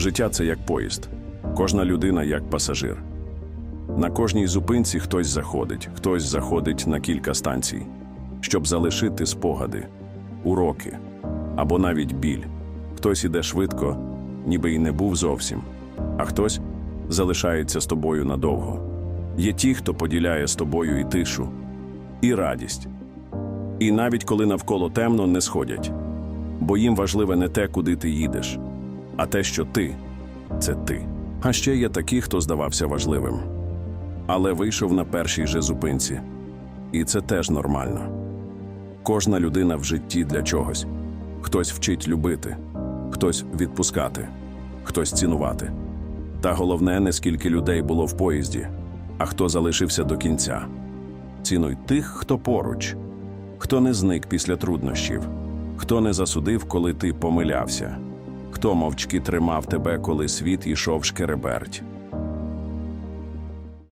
Життя це як поїзд, кожна людина як пасажир. На кожній зупинці хтось заходить, хтось заходить на кілька станцій, щоб залишити спогади, уроки або навіть біль. Хтось іде швидко, ніби й не був зовсім, а хтось залишається з тобою надовго. Є ті, хто поділяє з тобою і тишу, і радість. І навіть коли навколо темно, не сходять, бо їм важливе не те, куди ти їдеш, а те, що ти це ти. А ще є такі, хто здавався важливим, але вийшов на першій же зупинці. І це теж нормально. Кожна людина в житті для чогось. Хтось вчить любити, хтось відпускати, хтось цінувати. Та головне, не скільки людей було в поїзді, а хто залишився до кінця. Цінуй тих, хто поруч, хто не зник після труднощів, хто не засудив, коли ти помилявся, хто мовчки тримав тебе, коли світ ішов шкереберть.